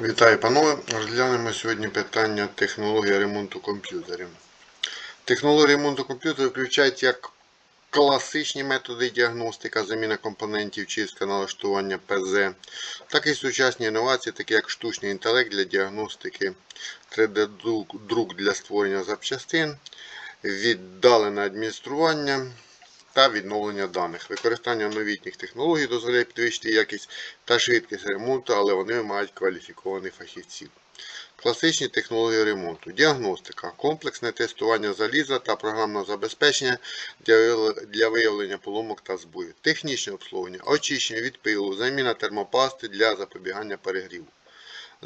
Вітаю, панове! Розглянемо сьогодні питання технології ремонту комп'ютерів. Технології ремонту комп'ютерів включають як класичні методи діагностика, заміна компонентів, чистка налаштування ПЗ, так і сучасні інновації, такі як штучний інтелект для діагностики, 3D-друк для створення запчастин, віддалене адміністрування та відновлення даних. Використання новітніх технологій дозволяє підвищити якість та швидкість ремонту, але вони мають кваліфікованих фахівців. Класичні технології ремонту, діагностика, комплексне тестування заліза та програмне забезпечення для виявлення- поломок та збоїв, технічне обслуговування, очищення від пилу, заміна термопасти для запобігання перегріву.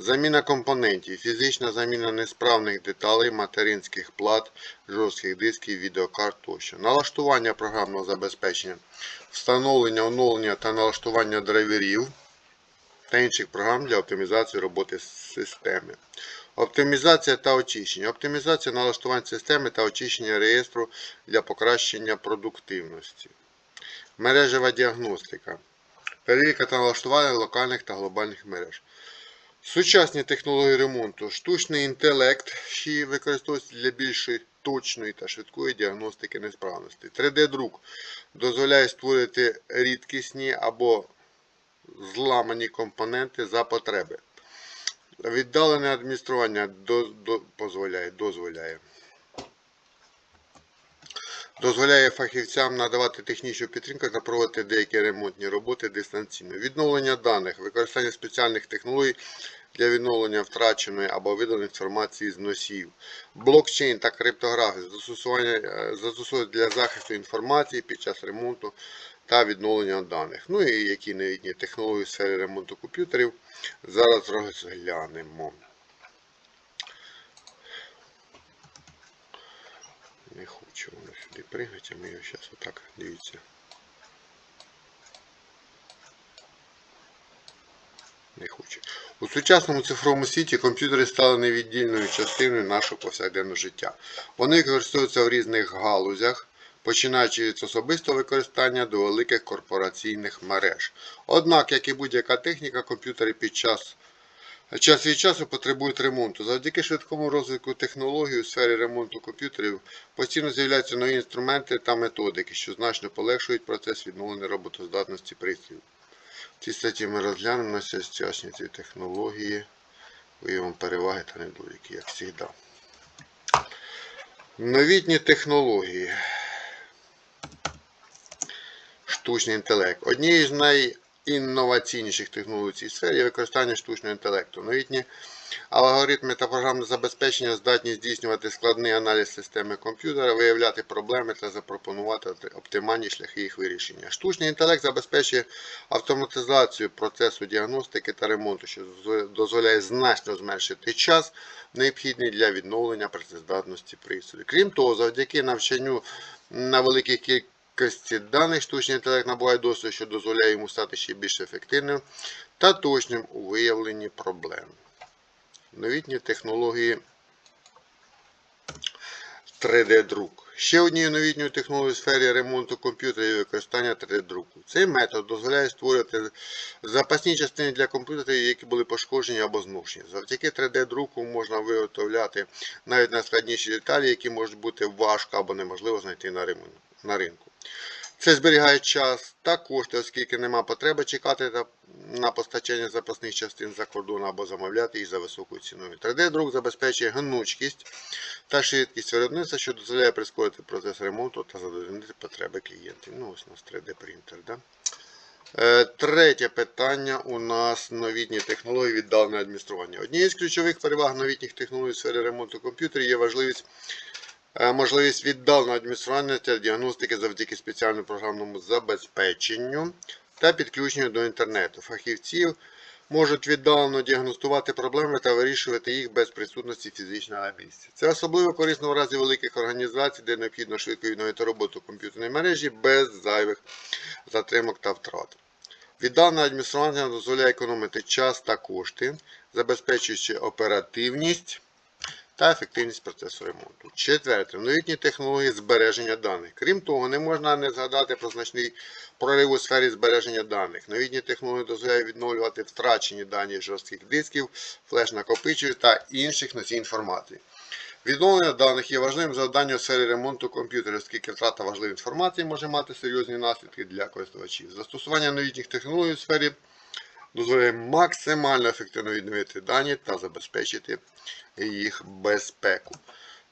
Заміна компонентів, фізична заміна несправних деталей, материнських плат, жорстких дисків, відеокарт тощо. Налаштування програмного забезпечення, встановлення, оновлення та налаштування драйверів та інших програм для оптимізації роботи системи. Оптимізація та очищення. Оптимізація налаштувань системи та очищення реєстру для покращення продуктивності. Мережева діагностика. Перевірка та налаштування локальних та глобальних мереж. Сучасні технології ремонту. Штучний інтелект, що використовується для більшої точної та швидкої діагностики несправності. 3D-друк дозволяє створити рідкісні або зламані компоненти за потреби. Віддалене адміністрування до, до, дозволяє, дозволяє. Дозволяє фахівцям надавати технічну підтримку та проводити деякі ремонтні роботи дистанційно. Відновлення даних, використання спеціальних технологій для відновлення втраченої або виданої інформації з носіїв. Блокчейн та криптографія застосування е, застосовують для захисту інформації під час ремонту та відновлення даних. Ну і які новітні технології в сфері ремонту комп'ютерів зараз розглянемо. Не хочу сюди пригати, а ми його зараз отак дивіться. Не. У сучасному цифровому світі комп'ютери стали невіддільною частиною нашого повсякденного життя. Вони використовуються в різних галузях, починаючи від особистого використання до великих корпораційних мереж. Однак, як і будь-яка техніка, комп'ютери під час Час від часу потребують ремонту. Завдяки швидкому розвитку технологій у сфері ремонту комп'ютерів постійно з'являються нові інструменти та методики, що значно полегшують процес відновлення роботоздатності пристроїв. В цій статті ми розглянемо на сучасні ці технології, виявимо переваги та недоліки, як завжди. Новітні технології. Штучний інтелект. Однією з найінноваційніших технологій в цій сфері використання штучного інтелекту. Новітні алгоритми та програмне забезпечення здатні здійснювати складний аналіз системи комп'ютера, виявляти проблеми та запропонувати оптимальні шляхи їх вирішення. Штучний інтелект забезпечує автоматизацію процесу діагностики та ремонту, що дозволяє значно зменшити час, необхідний для відновлення працездатності пристрою. Крім того, завдяки навчанню на великій кількості кількості даних штучний інтелект набуває досвіду, що дозволяє йому стати ще більш ефективним та точним у виявленні проблем. Новітні технології 3D-друк. Ще однією новітньою технологією в сфері ремонту комп'ютерів є використання 3D-друку. Цей метод дозволяє створювати запасні частини для комп'ютерів, які були пошкоджені або зношені. Завдяки 3D-друку можна виготовляти навіть найскладніші деталі, які можуть бути важко або неможливо знайти на ринку. Це зберігає час та кошти, оскільки нема потреби чекати на постачання запасних частин за кордону або замовляти їх за високою ціною. 3D-друк забезпечує гнучкість та швидкість виробництва, що дозволяє прискорити процес ремонту та задовольнити потреби клієнтів. Ну, ось у нас 3D принтер. Да? Е, Третє питання у нас новітні технології віддаленого адміністрування. Однією з ключових переваг новітніх технологій в сфері ремонту комп'ютерів є важливість можливість віддаленого адміністрування та діагностики завдяки спеціальному програмному забезпеченню та підключенню до інтернету. Фахівців можуть віддалено діагностувати проблеми та вирішувати їх без присутності фізичного на місці. Це особливо корисно в разі великих організацій, де необхідно швидко відновити роботу комп'ютерної мережі без зайвих затримок та втрат. Віддалена адміністрування дозволяє економити час та кошти, забезпечуючи оперативність та ефективність процесу ремонту. Четверте. Новітні технології збереження даних. Крім того, не можна не згадати про значний прорив у сфері збереження даних. Новітні технології дозволяють відновлювати втрачені дані жорстких дисків, флеш-накопичувачів та інших носій інформації. Відновлення даних є важливим завданням у сфері ремонту комп'ютерів, оскільки втрата важливої інформації може мати серйозні наслідки для користувачів. Застосування новітніх технологій у сфері дозволяє максимально ефективно відновити дані та забезпечити їх безпеку.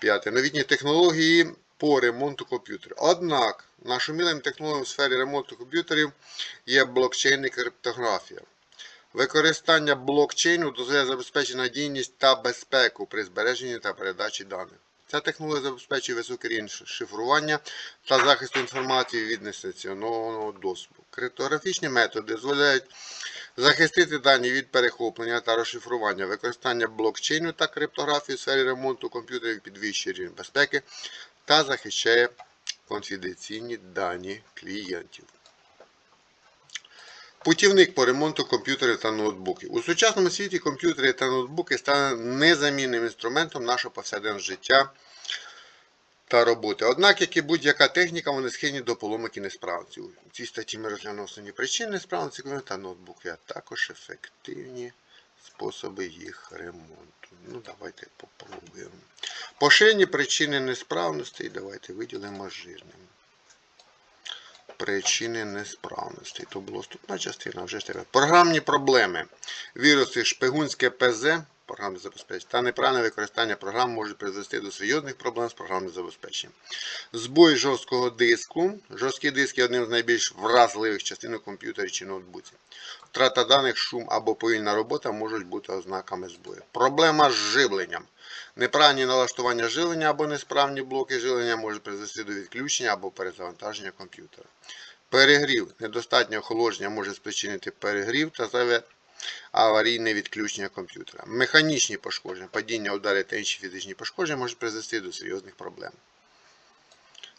П'яте. Новітні технології по ремонту комп'ютерів. Однак, нашумілим технологіям у сфері ремонту комп'ютерів є блокчейн і криптографія. Використання блокчейну дозволяє забезпечити надійність та безпеку при збереженні та передачі даних. Ця технологія забезпечує високий рівень шифрування та захисту інформації від несанкціонованого доступу. Криптографічні методи дозволяють захистити дані від перехоплення та розшифрування, використання блокчейну та криптографії у сфері ремонту комп'ютерів підвищує рівень безпеки та захищає конфіденційні дані клієнтів. Путівник по ремонту комп'ютерів та ноутбуків. У сучасному світі комп'ютери та ноутбуки стали незамінним інструментом нашого повсякденного життя та роботи. Однак, як і будь-яка техніка, вони схильні до поломок і несправності. У цій статті ми розглянемо основні причини несправності та ноутбуків, а також ефективні способи їх ремонту. Ну, давайте попробуємо. Поширені причини несправності, давайте виділимо жирним причини несправності. То була вступна частина, вже ж тепер. Програмні проблеми. Віруси шпигунське ПЗ, програмне забезпечення, та неправильне використання програм може призвести до серйозних проблем з програмним забезпеченням. Збой жорсткого диску. Жорсткі диски одним з найбільш вразливих частин у комп'ютері чи ноутбуці. Втрата даних, шум або повільна робота можуть бути ознаками збою. Проблема з живленням. Неправильні налаштування живлення або несправні блоки живлення можуть призвести до відключення або перезавантаження комп'ютера. Перегрів. Недостатнє охолодження може спричинити перегрів та аварійне відключення комп'ютера. Механічні пошкодження, падіння, удари та інші фізичні пошкодження можуть призвести до серйозних проблем.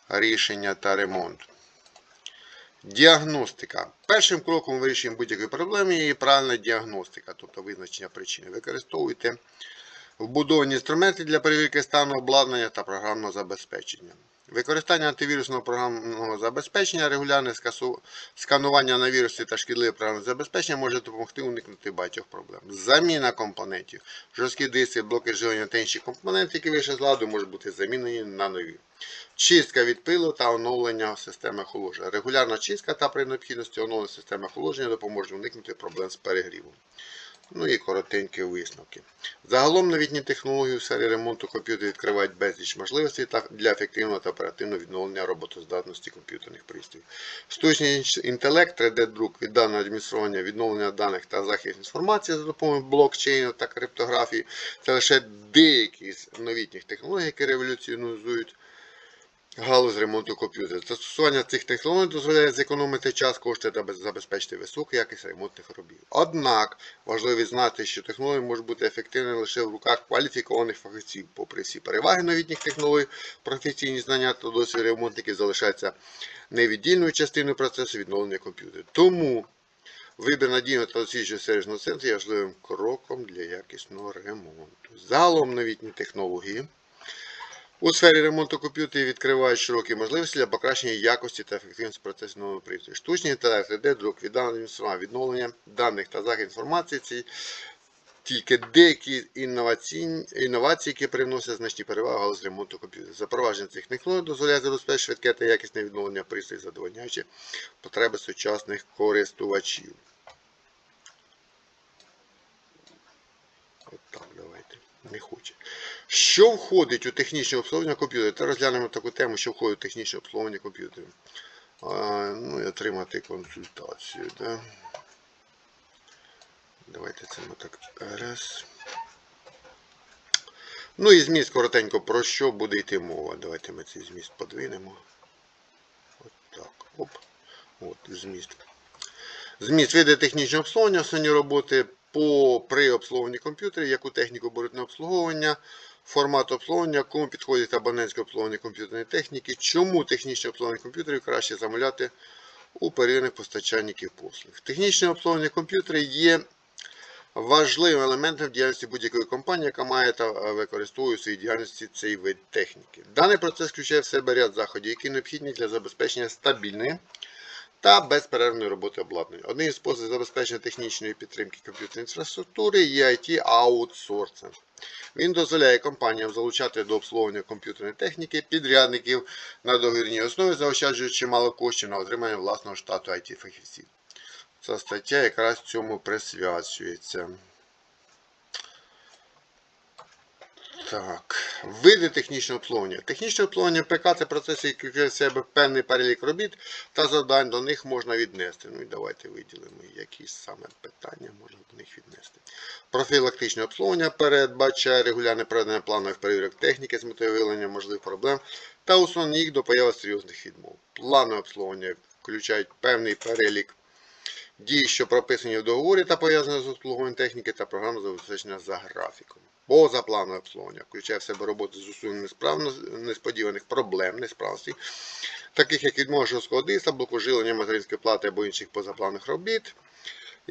Рішення та ремонт. Діагностика. Першим кроком вирішення будь-якої проблеми є правильна діагностика, тобто визначення причини. Використовуйте вбудовані інструменти для перевірки стану обладнання та програмного забезпечення. Використання антивірусного програмного забезпечення, регулярне сканування на віруси та шкідливе програмне забезпечення може допомогти уникнути багатьох проблем. Заміна компонентів. Жорсткі диски, блоки живлення та інші компоненти, які вийшли з ладу, можуть бути замінені на нові. Чистка від пилу та оновлення системи охолодження. Регулярна чистка та при необхідності оновлення системи охолодження допоможе уникнути проблем з перегрівом. Ну і коротенькі висновки. Загалом новітні технології у сфері ремонту комп'ютерів відкривають безліч можливостей для ефективного та оперативного відновлення роботоздатності комп'ютерних пристроїв. Штучний інтелект, 3D-друк, віддане адміністрування, відновлення даних та захист інформації за допомогою блокчейну та криптографії це лише деякі з новітніх технологій, які революціонізують Галузь ремонту комп'ютерів. Застосування цих технологій дозволяє зекономити час, кошти та забезпечити високу якість ремонтних робіт. Однак важливо знати, що технології можуть бути ефективними лише в руках кваліфікованих фахівців. Попри всі переваги новітніх технологій, професійні знання та досвід ремонтників залишаються невіддільною частиною процесу відновлення комп'ютерів. Тому вибір надійного та дослідження сервісного центру є важливим кроком для якісного ремонту. Загалом новітні технології. У сфері ремонту комп'ютерів відкривають широкі можливості для покращення якості та ефективності процесу нового пристрою. Штучний інтелект, 3D-друк, віддалення відновлення даних та захист інформації це тільки деякі інноваційні інновації, які приносять значні переваги галузі ремонту комп'ютерів. Запровадження цих технологій дозволяє забезпечити швидке та якісне відновлення пристроїв, задовольняючи потреби сучасних користувачів. От так. Не хоче. Що входить у технічне обслуговування комп'ютера? Та розглянемо таку тему, що входить у технічне обслуговування комп'ютерів. Ну і отримати консультацію. Да? Давайте це ми так раз. Ну і зміст коротенько про що буде йти мова. Давайте ми цей зміст подвинемо. От так. Оп. От зміст. Зміст види технічного обслуговування, основні роботи по при обслуговуванні комп'ютерів, яку техніку беруть на обслуговування, формат обслуговування, кому підходить абонентське обслуговування комп'ютерної техніки, чому технічне обслуговування комп'ютерів краще замовляти у перевірених постачальників послуг. Технічне обслуговування комп'ютерів є важливим елементом діяльності будь-якої компанії, яка має та е, використовує у своїй діяльності цей вид техніки. Даний процес включає в себе ряд заходів, які необхідні для забезпечення стабільної та безперервної роботи обладнання. Одним із способів забезпечення технічної підтримки комп'ютерної інфраструктури є IT аутсорсинг. Він дозволяє компаніям залучати до обслуговування комп'ютерної техніки підрядників на договірній основі, заощаджуючи чимало коштів на отримання власного штату IT-фахівців. Ця стаття якраз цьому присвячується. Так, види технічного обслуговування. Технічне обслуговування ПК це процеси, які включають в себе певний перелік робіт та завдань до них можна віднести. Ну і давайте виділимо, які саме питання можна до них віднести. Профілактичне обслуговування передбачає регулярне проведення планових перевірок техніки з метою виявлення можливих проблем та усунення їх до появи серйозних відмов. Планове обслуговування включають певний перелік дій, що прописані в договорі та пов'язані з обслуговуванням техніки та програми забезпечення за графіком. Позапланове обслуговування включає в себе роботи з усунення несправно- несподіваних проблем, несправності, таких як відмова жорсткого диска, блоку жилення материнської плати або інших позапланових робіт,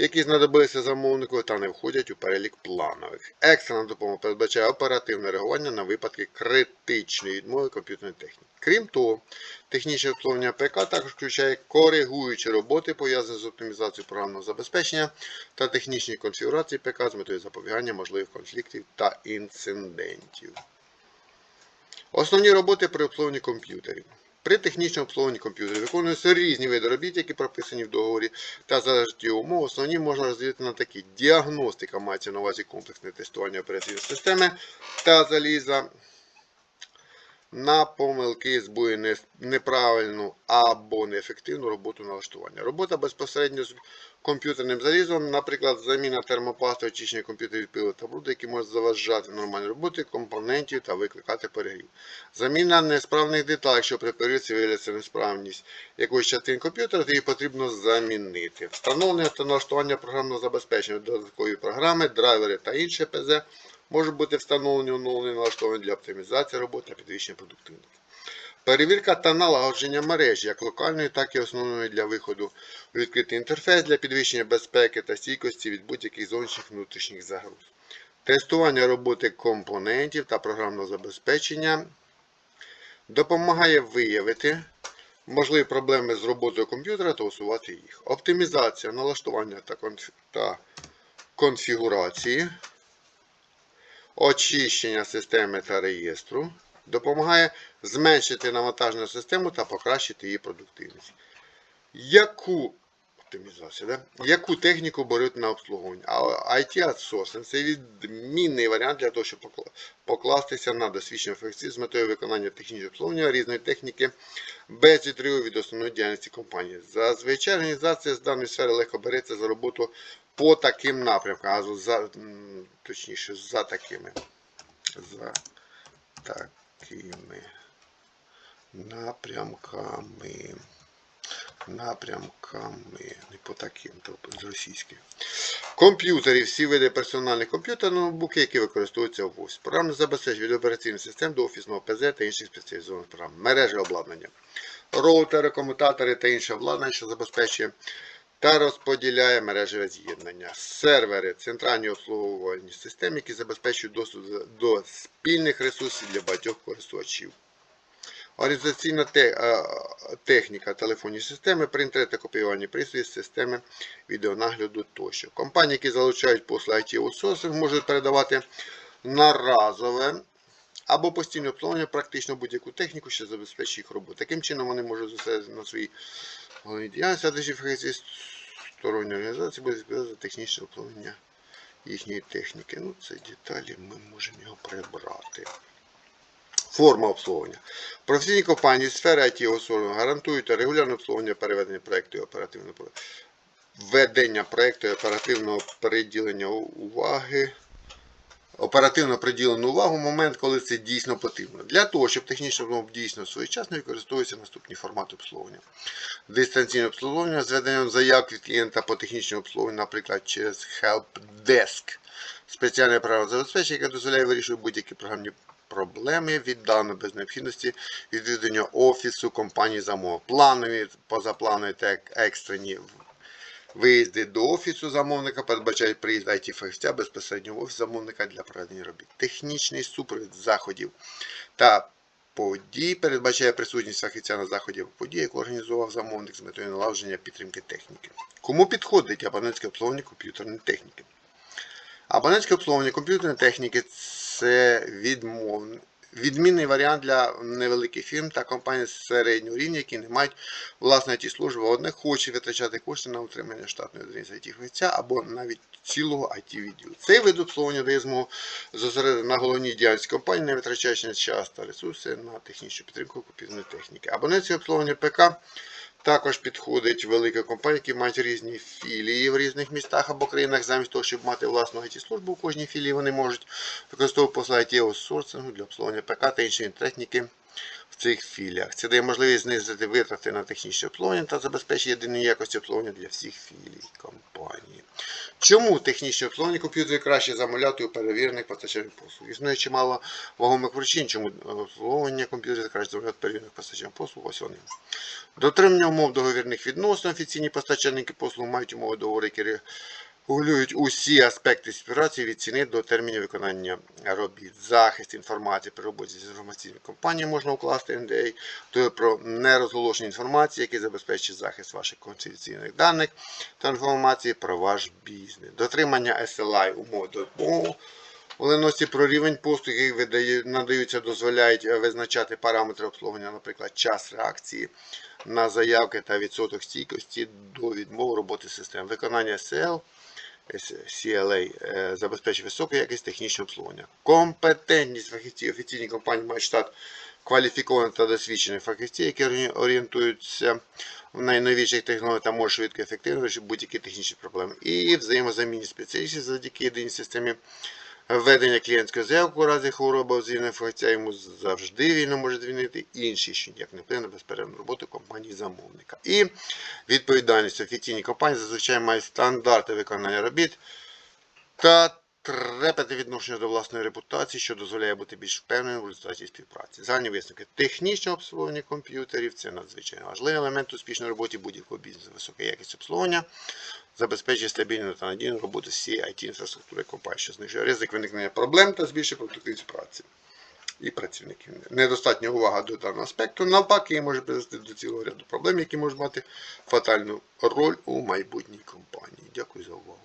які знадобилися замовнику та не входять у перелік планових. Екстрена допомога передбачає оперативне реагування на випадки критичної відмови комп'ютерної техніки. Крім того, технічне обслуговування ПК також включає коригуючі роботи, пов'язані з оптимізацією програмного забезпечення та технічної конфігурації ПК з метою запобігання можливих конфліктів та інцидентів. Основні роботи при обслуговуванні комп'ютерів. При технічному обслуговуванні комп'ютерів виконуються різні види робіт, які прописані в договорі, та залежить від умов, основні можна розділити на такі. Діагностика мається на увазі комплексне тестування операційної системи та заліза на помилки, збої, неправильну або неефективну роботу налаштування. Робота безпосередньо з комп'ютерним залізом, наприклад, заміна термопасти, очищення комп'ютерів пилу та бруду, які можуть заважати нормальній роботі компонентів та викликати перегрів. Заміна несправних деталей, якщо при перевірці виявляється несправність якоїсь частини комп'ютера, то її потрібно замінити. Встановлення та налаштування програмного забезпечення додаткові програми, драйвери та інше ПЗ можуть бути встановлені оновлені налаштовані для оптимізації роботи та підвищення продуктивності. Перевірка та налагодження мережі як локальної, так і основної для виходу у відкритий інтерфейс для підвищення безпеки та стійкості від будь-яких зовнішніх внутрішніх загроз. Тестування роботи компонентів та програмного забезпечення допомагає виявити можливі проблеми з роботою комп'ютера та усувати їх. Оптимізація, налаштування та конфігурації, очищення системи та реєстру допомагає зменшити навантаження систему та покращити її продуктивність. Яку оптимізація, да? Яку техніку беруть на обслуговування? А IT outsourcing – це відмінний варіант для того, щоб покластися на досвідчених фахівців з метою виконання технічного обслуговування різної техніки без відриву від основної діяльності компанії. Зазвичай організація з даної сфери легко береться за роботу по таким напрямкам, а за, точніше, за такими. За такими напрямками. Напрямками. Не по таким, то з російських. Комп'ютери, всі види персональних комп'ютерів, ноутбуки, які використовуються в ОС. Програмне забезпечення від операційних систем до офісного ПЗ та інших спеціалізованих програм. Мережі обладнання. Роутери, комутатори та інше обладнання, що забезпечує та розподіляє мережеве з'єднання. Сервери центральні обслуговувальні системи, які забезпечують доступ до спільних ресурсів для багатьох користувачів. Організаційна техніка, телефонні системи, принтери та копіювальні пристрої, системи відеонагляду тощо. Компанії, які залучають послуги IT аутсорсинг, можуть передавати на разове або постійне обслуговування практично будь-яку техніку, що забезпечує їх роботу. Таким чином вони можуть зосередити на своїй головній діяльності, а далі фахівці сторонньої організації будуть відповідати за технічне обслуговування їхньої техніки. Ну, це деталі ми можемо його прибрати. Форма обслуговування. Професійні компанії сфери IT обслуговування гарантують регулярне обслуговування переведення проєкту і оперативного введення проєкту і оперативного приділення уваги. Оперативно приділену увагу в момент, коли це дійсно потрібно. Для того, щоб технічно був дійсно своєчасно використовуються наступні формати обслуговування. Дистанційне обслуговування з веденням заяв від клієнта по технічному обслуговуванню, наприклад, через Helpdesk. Спеціальне право забезпечення, яке дозволяє вирішувати будь-які програмні проблеми віддано без необхідності відвідування офісу компанії замову. Планові, позапланові та екстрені Виїзди до офісу замовника передбачають приїзд it фахівця безпосередньо в офіс замовника для проведення робіт. Технічний супровід заходів та подій передбачає присутність фахівця на заході або події, яку організував замовник з метою налагодження підтримки техніки. Кому підходить абонентське обслуговування комп'ютерної техніки? Абонентське обслуговування комп'ютерної техніки це відмовне. Відмінний варіант для невеликих фірм та компаній середнього рівня, які не мають власної it служби, одне хоче витрачати кошти на утримання штатної одиниці it фахівця або навіть цілого it відділу. Цей вид обслуговування дає змогу зосередити на головній діяльності компанії, не витрачаючи час та ресурси на технічну підтримку купівної техніки. Абонентське обслуговування ПК також підходить велика компанія, які мають різні філії в різних містах або країнах. Замість того, щоб мати власну it службу у кожній філії, вони можуть використовувати послуги it аутсорсингу для обслуговування ПК та іншої техніки в цих філіях. Це дає можливість знизити витрати на технічне обслуговування та забезпечить єдиної якості обслуговування для всіх філій компанії. Чому технічне обслуговування комп'ютерів краще замовляти у перевірених постачальних послуг? Існує чимало вагомих причин, чому обслуговування комп'ютерів краще замовляти перевірених постачальних послуг. Ось вони. Дотримання умов договірних відносин. Офіційні постачальники послуг мають умови договору, які регулюють усі аспекти співпраці від ціни до термінів виконання робіт. Захист інформації при роботі з інформаційною компанією можна укласти NDA, то про нерозголошення інформації, який забезпечить захист ваших конфіденційних даних та інформації про ваш бізнес. Дотримання SLI умов допомоги. Оленості про рівень послуг, які надаються, дозволяють визначати параметри обслуговування, наприклад, час реакції на заявки та відсоток стійкості до відмови роботи систем. Виконання SL, CLA е, забезпечує високу якість технічного обслуговування. Компетентність фахівців офіційні компанії мають штат кваліфікованих та досвідчених фахівців, які орієнтуються в найновіших технологіях та можуть швидко ефективно вирішити будь-які технічні проблеми. І взаємозамінні спеціалістів завдяки єдиній системі Введення клієнтської заявки у разі хвороби або звільнення фахівця йому завжди вільно може звільнити інші, що ніяк не вплине на безперервну роботу компанії замовника. І відповідальність офіційні компанії зазвичай мають стандарти виконання робіт та трепетне відношення до власної репутації, що дозволяє бути більш впевненим в результаті співпраці. Загальні висновки. Технічне обслуговування комп'ютерів це надзвичайно важливий елемент успішної роботи будь-якого бізнесу. Висока якість обслуговування забезпечує стабільну та надійну роботу всієї IT-інфраструктури компанії, що знижує ризик виникнення проблем та збільшує продуктивність праці і працівників. Недостатня увага до даного аспекту навпаки може призвести до цілого ряду проблем, які можуть мати фатальну роль у майбутній компанії. Дякую за увагу.